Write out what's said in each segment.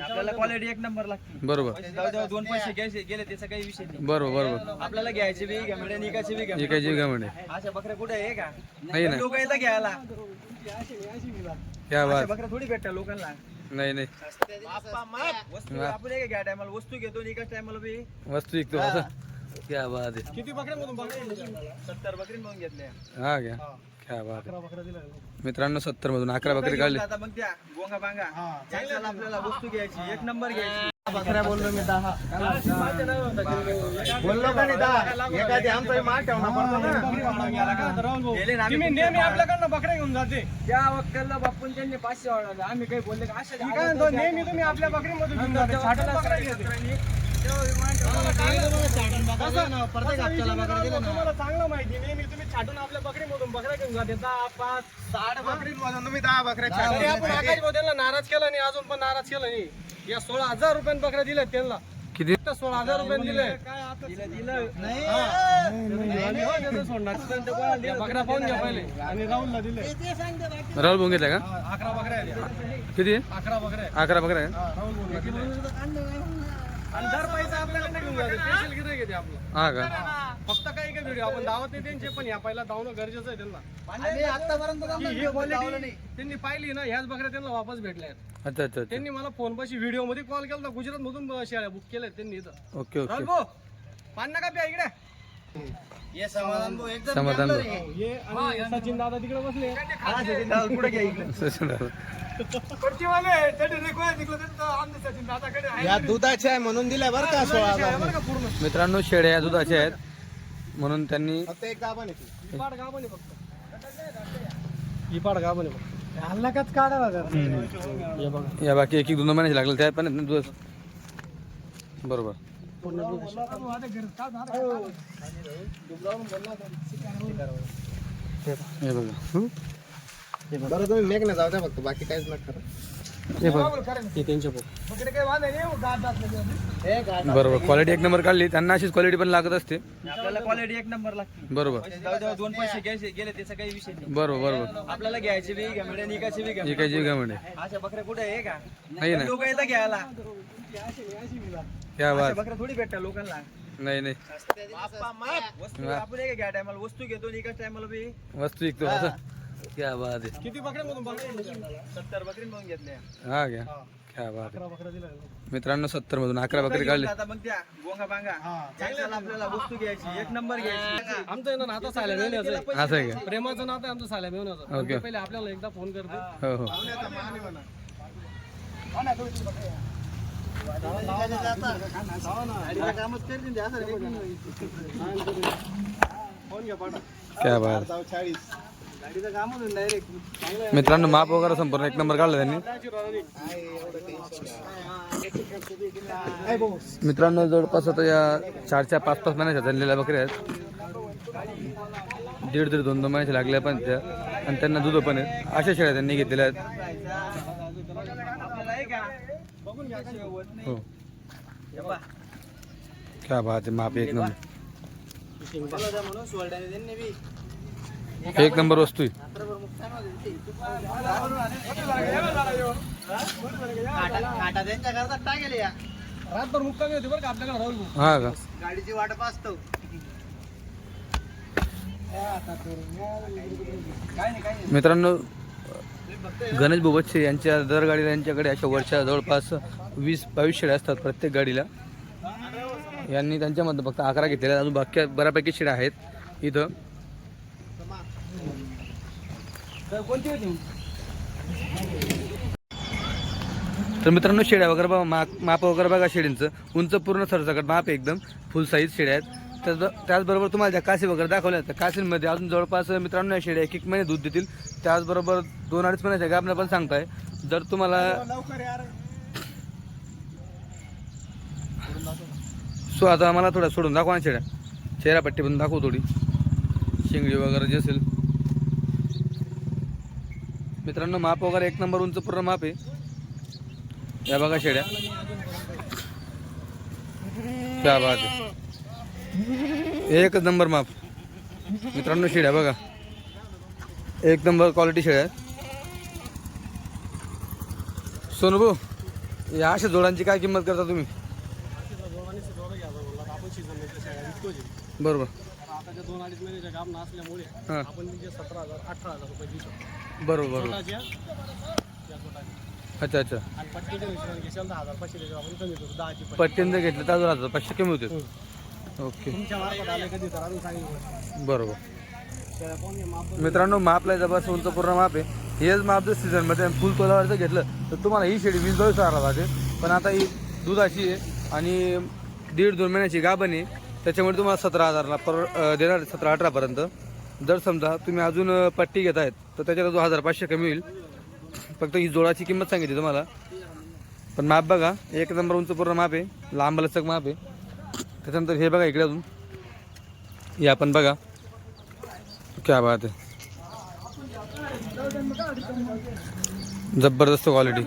आपल्याला क्वालिटी एक नंबर लागते. बरोबर. जाऊ दोन पैसे घ्यायचे गेले त्याचा काही विषय नाही. बरोबर बरोबर. आपल्याला घ्यायचे बी घ्या निकायचे बी घ्या काय जीव म्हणे अशा बकऱ्या कुठे आहे का? नाही ना. लोक येतात घ्यायला. क्या अशा बात बकऱ्या थोडी भेटतात लोकांना. नाही नाही. वस्तू आपण एक घ्या टायमाला. वस्तू घेतो निकाच टायमाला बी. वस्तू विकतो असं? क्या बात आहे. किती बकऱ्या सत्तर बकरी घेतल्या. हा क्या क्या बात आहे मित्रांनो सत्तर मधून अकरा बकरी काढले. आता मग त्या गोंगा बांगा. चांगल्याला आपल्याला वस्तू घ्यायची एक नंबर घ्यायची. बकऱ्या बोललो मी दहा. बोललो का नाही दहा? एखादी आमचा मार ठेवणं पडतो ना. गेले ना आम्ही नेहमी आपल्याकडनं बकऱ्या घेऊन जाते. त्या वक्कलला बापून त्यांनी पाचशे वाढवले. आम्ही काही बोलले का? अशा मी काय म्हणतो, नेहमी तुम्ही आपल्या बकरीमधून घेऊन जाते. छाटून बकऱ्या घेते. तुम्हाला चांगलं माहिती छाटून आपल्या बकरीमधून. बकऱ्या घेऊन जाते दहा पाच साठ बकरीमधून तुम्ही दहा बकऱ्या तरी आपण आकाश भाऊ त्यांना नाराज केला नाही अजून पण नाराज केलं नाही. या सोळा हजार रुपयान बकऱ्या दिल्या त्यांना. किती? फक्त सोळा हजार रुपये दिले. दिलं दिलं. नाही आणि हो, त्याचं सोडणार. या बकऱ्या पाहून घ्या पहिले. आणि राहुलला दिले. राहुल भोंग घेतला का? अकरा बकऱ्या आहेत. या. किती? अकरा बकऱ्या आहेत. अकरा बकऱ्या? हा, राहुल दिले. आणि दर पैसा आपल्याकडे घेऊन जाते स्पेशल गिरायक घेते आपलं? हा का? फक्त काही काही व्हिडिओ आपण दावत नाही त्यांचे पण या पहिला धावणं गरजेचं आहे त्यांना. आणि आतापर्यंत की ही quality त्यांनी पाहिली ना ह्याच बकऱ्या त्यांना वापस भेटल्या आहेत. अच्छा अच्छा अच्छा. त्यांनी मला फोन पाशी व्हिडिओमध्ये कॉल केला गुजरात मधून शेळ्या बुक केल्या त्यांनी इथं. Okay okay. नका प्या इकडे. समाधान भाऊ एकदम समाधान भाऊ. ये आणि सचिन दादा तिकडे बसले. सचिन दादा पुढे घ्या इकडे. सचिन दादा. कडकीवाले त्यांनी request दिलं त्यांचं आमच्या सचिन दादाकडे आहे. या दुधाच्या आहे म्हणून दिल्या बरं का सोळा बरं का पूर्ण. मित्रांनो शेळ्या या दुधाच्या आहेत. म्हणून त्यांनी फक्त एक गाभण आहे ती. इपाड फक्त. फक्त. हल्लाकाच हे बघा. या बाकी एक एक दोन महिन्याचे लागले. त्या पण आहेत ना दूध बरोबर. हे बघा. बरं तुम्ही मेघ जाऊ द्या फक्त. बाकी काहीच नका करू. हे बघा हे त्यांच्या हे. बरोबर क्वालिटी एक नंबर काढली. त्यांना अशीच क्वालिटी पण लागत असते. आपल्याला क्वालिटी एक नंबर लागते. बरोबर. म्हणजे दोन पैसे घ्यायचे गेले त्याचा काही विषय नाही. बरोबर बरोबर. आपल्याला घ्यायचे बी घ्या म्हणजे निकायचे बी हे घ्या काय जीव घ्या म्हणे अशा बकऱ्या कुठे आहे का? नाही ना. लोक येतात घ्यायला. क्या बात. बकऱ्या थोडी भेटतात लोकांना. नाही नाही. वस्तू आपण एक घ्या टायमाला. वस्तू घेतो निकाच टायमाला बी. वस्तू विकतो. असं क्या बात आहे किती बकऱ्यामधून बकऱ्या सत्तर घेतल्या. हा क्या? क्या बात आहे मित्रांनो सत्तर मधून अकरा बकरी काढली. आता मग त्या गोंगा बांगा. चांगल्याला आपल्याला वस्तू घ्यायची. एक नंबर घ्यायची. आमचं आहे ना नातं साल्या मिळण्याचं आहे. असं आहे का? प्रेमाचं नातं आहे आमचं साल्या मिळवण्याचं ओके. पहिले आपल्याला एकदा फोन करते. हो. हो फोन घ्या पाठव. क्या बात आहे. गाडीचं काम होतं डायरेक्ट मित्रांनो माप वगैरे संपूर्ण एक नंबर काढला त्यांनी. मित्रांनो जवळपास आता या चार चार पाच पाच महिन्याच्या झालेल्या बकऱ्या आहेत. दीड दीड दोन दोन महिन्याच्या लागल्या पण त्या. आणि त्यांना दूध पण आहेत. अशा शेळ्या त्यांनी घेतलेल्या आहेत. हो. काय क्या बात आहे माप एक नंबर. एक नंबर वस्तू रातभर मुक्कामी होती बरं का आपल्याकडे राहुल भाऊ. हा का? गाडीची वाट पाहतो. काय नाही काय नाही. मित्रांनो गणेश बोबतशे यांच्या दर गाडीला यांच्याकडे अशा वर्षा जवळपास वीस बावीस शेळ्या असतात प्रत्येक गाडीला. यांनी त्यांच्यामध्ये फक्त अकरा घेतलेल्या आहेत. अजून बाकी बऱ्यापैकी शेळ्या आहेत इथं तर कोणती होती तर मित्रांनो शेड्या वगैरे बघा माप माप वगैरे बघा शेळींचं उंच पूर्ण सरसकट माप एकदम. फुल साईज शेड्या आहेत. तर त्याचबरोबर तुम्हाला ज्या काशी वगैरे दाखवल्या त्या काशींमध्ये अजून जवळपास मित्रांनो या शेड्या एक एक महिने दूध देतील. त्याचबरोबर दोन अडीच महिन्याच्या गाबण्या पण सांगताय. जर तुम्हाला सो आता मला थोडं सोडून दाखवा ना शेड्या. चेहरापट्टी पण दाखवू थोडी. शिंगडी वगैरे जे असेल. मित्रांनो माप वगैरे एक नंबर उंच पूर्ण माप आहे. या बघा शेड्या. क्या बात एकच नंबर माप. मित्रांनो शेड्या बघा. एक नंबर क्वालिटी शेड्या आहेत. सोनू भाऊ या अशा जोडांची काय किंमत करता तुम्ही. बरोबर. तर दोन हां हजार हजार बरोबर. या अच्छा अच्छा. आणि पट्टीच्या हिशोबाने घेशाल दहा हजार पाचशे त्याच्यावर आपण कमी करू दहाची पट्टी. पट्टीन जर घेतलं तर अजून हजार पाचशे कमी होते ओके. तुमच्या मार्फत आले कधी तर अजून सांगितलं. बरोबर. घे, माप मित्रांनो मापला जबरदस्त उंच पूर्ण माप आहे. हेच माप जर सीझनमध्ये फुल तोलावरचं घेतलं तर तुम्हाला ही शेळी वीस बावीस हजाराला लागेल. पण आता ही दुधाची आहे आणि दीड दोन महिन्याची गाभण आहे. त्याच्यामुळे तुम्हाला सतरा हजारला पर अं, देणार सतरा अठरापर्यंत जर समजा तुम्ही अजून पट्टी घेत आहेत तर त्याच्यात जो हजार पाचशे कमी होईल. फक्त ही जोडाची किंमत सांगितली तुम्हाला. पण माप बघा एक नंबर उंच पूर्ण माप आहे लांब लचक माप आहे. त्याच्यानंतर हे बघा इकडे अजून. हे आपण बघा. क्या बात आहे. जबरदस्त क्वालिटी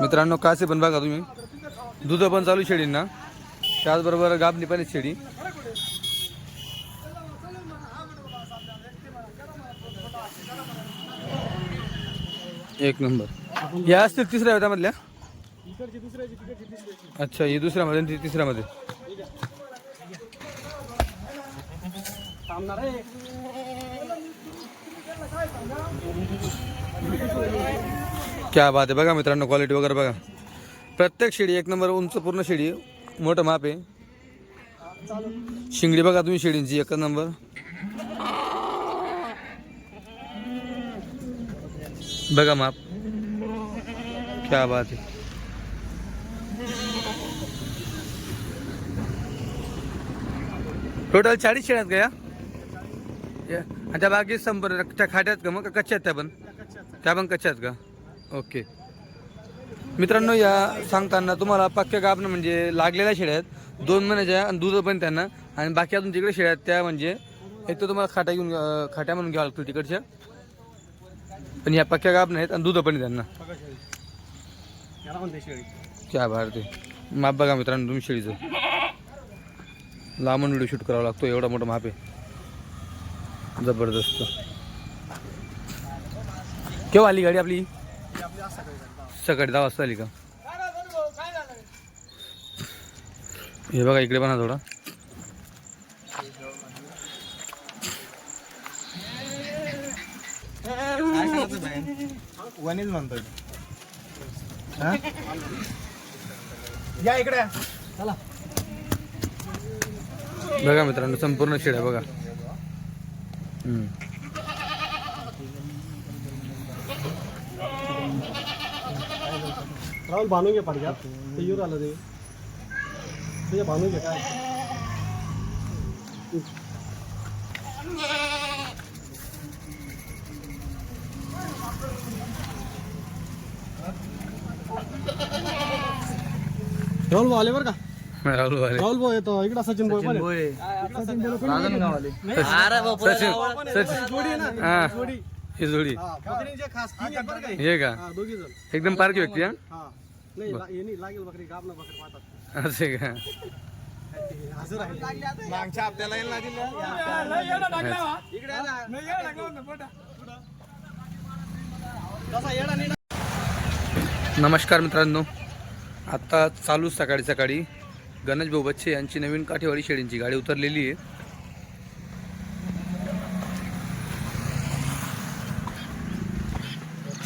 मित्रांनो कासे पण बघा तुम्ही. दूध पण चालू शेळींना. त्याचबरोबर गाबणी पण आहे शेळी. एक नंबर. या असतील तिसऱ्या होत्यामधल्या अच्छा ही दुसऱ्यामध्ये आणि ती तिसऱ्यामध्ये क्या बात आहे. बघा मित्रांनो क्वालिटी वगैरे बघा. प्रत्येक शेडी एक नंबर उंच पूर्ण शेडी मोठं माप आहे. शिंगडी बघा तुम्ही शेडींची एक नंबर. बघा माप. क्या बात आहे टोटल चाळीस शेळ्या आहेत का या? आणि त्या बाकी संपर्क त्या खाट्या आहेत का मग? कच्च्यात कच्च्या आहेत त्या पण? त्या पण कच्च्यात आहेत का? ओके मित्रांनो या सांगताना तुम्हाला पक्क्या गाभणं म्हणजे लागलेल्या शेळ्या आहेत. दोन महिन्याच्या आणि दूध पण त्यांना. आणि बाकी अजून तिकडे शेळ्या आहेत त्या म्हणजे एक तर तुम्हाला खाटा घेऊन खाट्या म्हणून घ्यावं लागतील तिकडच्या. पण या पक्क्या गाभणं आहेत आणि दूध पण आहे त्यांना. क्या भारते माप बघा मित्रांनो तुम्ही शेळीचं. लांबून व्हिडिओ शूट करावा लागतो एवढा मोठा माप आहे. जबरदस्त. केव्हा आली गाडी आपली? सकाळी दहा वाजता आली का? हे बघा इकडे पण हा थोडा काय सांगतो वनीच म्हणतोय. हा? या इकडे. चला. बघा मित्रांनो संपूर्ण शेड आहे बघा. राहुल बांधून घे पडक्यात ते येऊन आलं ते तुझ्या बांधून घे काय? राहुल भाऊ आले बरं का? राहुल राहुल भाऊ येतो. इकडं सचिन भाऊ पण आहे. राजनगाववाले सचिन. सचिन जोडी आहे ना हा. जोडी. ही जोडी. हा खास बरं का? हे. हे का? हा दोघी जण. एकदम पारखी व्यक्ती हा? हा. नाही ला- हे नाही लागेल बकरी गाब ना बकरी पाहतात. असे का? हजर आहे. मागच्या हप्त्याला. इकडे. तसा नाही ना. नमस्कार मित्रांनो. आत्ता चालू सकाळी सकाळी. गणेश भाऊ बच्चे यांची नवीन काठेवाडी शेळींची गाडी उतरलेली आहे.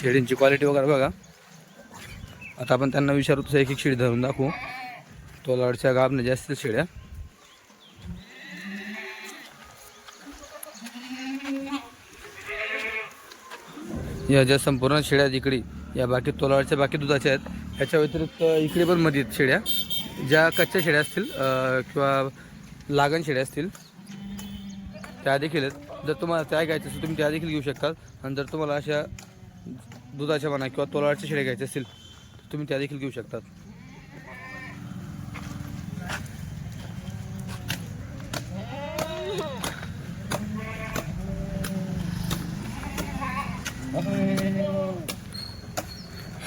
शेळींची क्वालिटी वगैरे बघा. आता आपण त्यांना विचारू तसं एक एक शेळी धरून दाखवू. तोलाडच्या गाबने जास्त शेळ्या. या ज्या संपूर्ण शेळ्या आहेत या बाकी तोलाडच्या बाकी दुधाच्या आहेत. ह्याच्या व्यतिरिक्त इकडे पण मध्ये आहेत शेड्या ज्या कच्च्या शेड्या असतील किंवा लागण शेड्या असतील त्या देखील आहेत. जर तुम्हाला त्या घ्यायच्या असतील तुम्ही त्या देखील घेऊ शकता. आणि जर तुम्हाला अशा दुधाच्या म्हणा किंवा तोलावरच्या शेड्या घ्यायच्या असतील तर तुम्ही त्या देखील घेऊ शकतात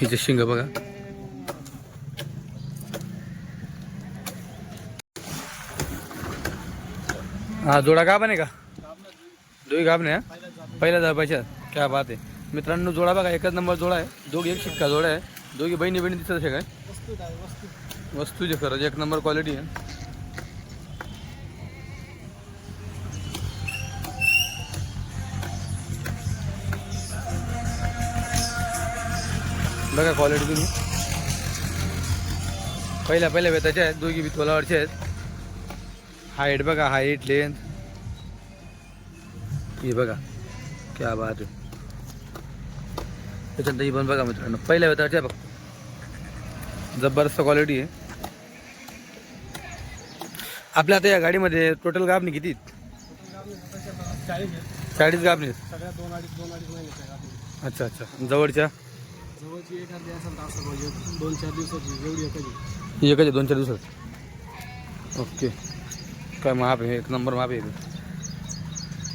हिचे शिंग बघा. हा जोडा का नाही का? दोघी गाभणे हा? पहिल्या जापायच्या क्या बात आहे. मित्रांनो जोडा बघा एकच नंबर जोडा आहे. दोघी एक शिक्का जोडा आहे. दोघी बहिणी बहिणी दिसत असे काय? वस्तू जे खरंच एक नंबर क्वालिटी आहे. बघा क्वालिटी तुम्ही. पहिल्या पहिल्या वेताच्या आहेत. दोघी बी तोलावरच्या आहेत. हाईट बघा हाईट लेंथ. ही बघा क्या बात आहे. त्याच्यानंतर ही पण बघा मित्रांनो. पहिल्या वेताच्या बघ. जबरदस्त क्वालिटी आहे. आपल्या आता या गाडीमध्ये टोटल गाबणी किती? चाळीस गाबणी अच्छा अच्छा. जवळच्या? दोन चार दिवसाची एकच. आहे दोन चार दिवसात ओके. काय माप आहे एक नंबर माप आहे हे.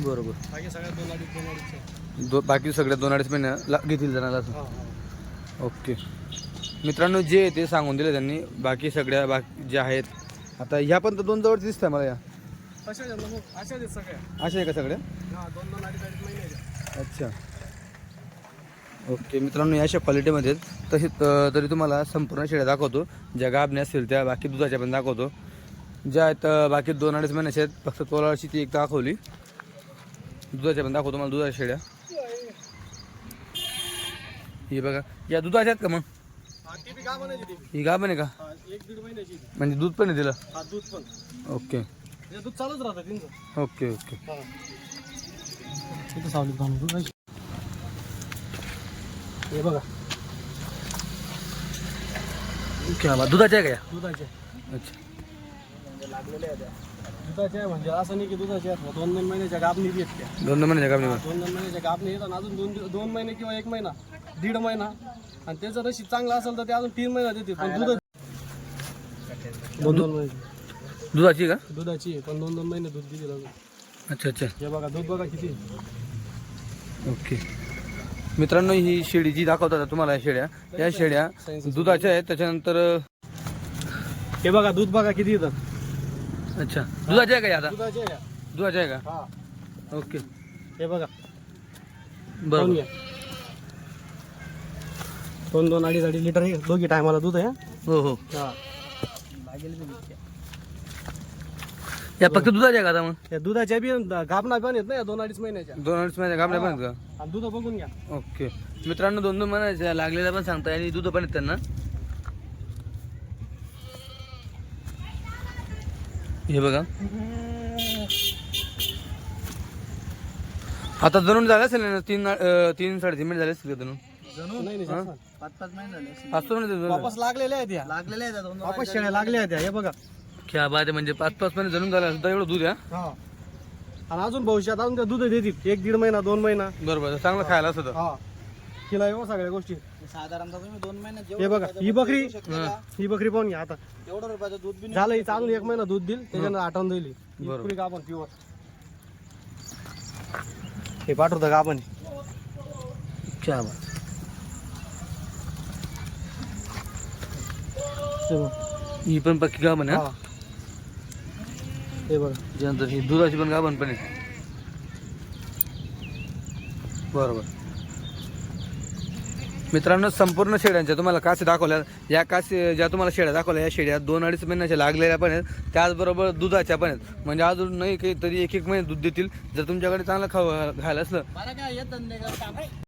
बरोबर. बाकी सगळ्या दोन अडीच दोन दो बाकी सगळे दोन अडीच महिने ला- घेतील जणाला असं हा हा. ओके. मित्रांनो जे आहे ते सांगून दिले त्यांनी. बाकी सगळ्या बाकी जे आहेत आता ह्या पण तर दोन जवळचे दिसतात मला या. तशाच आहेत ना मग अशाच आहेत सगळ्या. अशा आहे का सगळ्या? हा दोन दोन अडीच अडीच महिन्याच्या अच्छा. ओके मित्रांनो या अशा क्वालिटीमध्ये. तशी त- तरी तुम्हाला संपूर्ण शेळ्या दाखवतो. ज्या गाबण्या असतील त्या बाकी दुधाच्या पण दाखवतो. ज्या आहेत बाकी दोन अडीच महिन्याच्या आहेत फक्त तोलाची ती एक दाखवली दुधाच्या पण दाखवतो तुम्हाला दुधाच्या शेळ्या ही बघा या दुधाच्या आहेत का मग? हा ही गाभण आहे का? हा महिन्याची. म्हणजे दूध पण आहे तिला? हा दूध पण. ओके. हे दूध चालूच राहतं त्यांचं ओके ओके. हा. बघा. क्या बात दुधाच्या आहे का या? दुधाचे अच्छा. दुधाचे आहे म्हणजे असं नाही की दुधाचे आहेत दोन दोन महिन्याच्या गाबणी बी आहेत त्या. दोन दोन महिन्याच्या गाभणी दोन दोन महिन्याच्या गाबणी आहेत आणि अजून दोन दिव- दोन महिने किंवा एक महिना दीड महिना. आणि त्याचं नशीब चांगलं असेल तर ते अजून तीन महिना देते पण दूध दोन दोन महिने. दुधाची का? दुधाची आहे पण दोन दोन महिने दूध दिली अजून. अच्छा अच्छा. हे बघा दूध बघा किती आहे. ओके. मित्रांनो ही शेळी जी दाखवतात आता तुम्हाला या शेळ्या या शेळ्या दुधाच्या आहेत. त्याच्यानंतर हे बघा दूध बघा किती येतं अच्छा. दुधाच्या आहे का या आता? दुधाचे आहे. हा का? ओके. हे बघा. पाहून बरोबर घ्या. दोन दोन अडीच अडीच लिटर. दोघी टायमाला दूध आहे हो. हो हा. या फक्त दुधाच्या आहे का आता मग? या दुधाच्या बी गाबना पण येत ना या दोन अडीच महिन्याच्या. दोन अडीच महिन्या गाबल्या पण आहेत आणि दूध बघून घ्या. का ओके. मित्रांनो दोन दोन महिन्याच्या लागलेल्या पण सांगताय आणि दूध पण आहेत त्यांना. हे बघा. आता जणून झालं असेल ना तीन अं, तीन साडेतीन मिनिट झाले असतील का जणून नाही नाही जास्त. पाच पाच महिने झाले असेल. पाच तो मिनिट वापस लागलेल्या आहेत या. लागलेले आहेत दोन वापस शेळ्या लागल्या आहेत या हे बघा. क्या बात आहे म्हणजे पाच पाच महिने जणून झाला सुद्धा एवढं दूध आहे हा? आणि अजून भविष्यात अजून त्या दूध देतील. एक दीड महिना दोन महिना. हा? बरोबर चांगलं खायला असं होतं. हा. तिला येऊ सगळ्या गोष्टी. साधारणतः तुम्ही दोन महिन्यात हे जेवढं बघा रुपयाचं ही दूध बकरी देऊ शकता का? ही बकरी पाहून घ्या आता. एवढं रुपयाचं दूध बी झालं अजून एक महिना दूध देईल त्याच्यानं आठवण दिली बरोबर. प्युअर हे पाठवतं का आपण क्या बात हे बघ. ही पण पक्की गाभण हा. हे. बघा. ही दुधाची पण गाभण पण आहे. बरोबर. मित्रांनो संपूर्ण शेळ्यांच्या तुम्हाला कासे दाखवल्या. या कासे ज्या तुम्हाला शेळ्या दाखवल्या या शेळ्या दोन अडीच महिन्याच्या लागलेल्या पण आहेत. त्याचबरोबर दुधाच्या पण आहेत. म्हणजे अजून नाही काही तरी एक एक महिने दूध देतील. जर तुमच्याकडे चांगलं खाऊ घायला असलं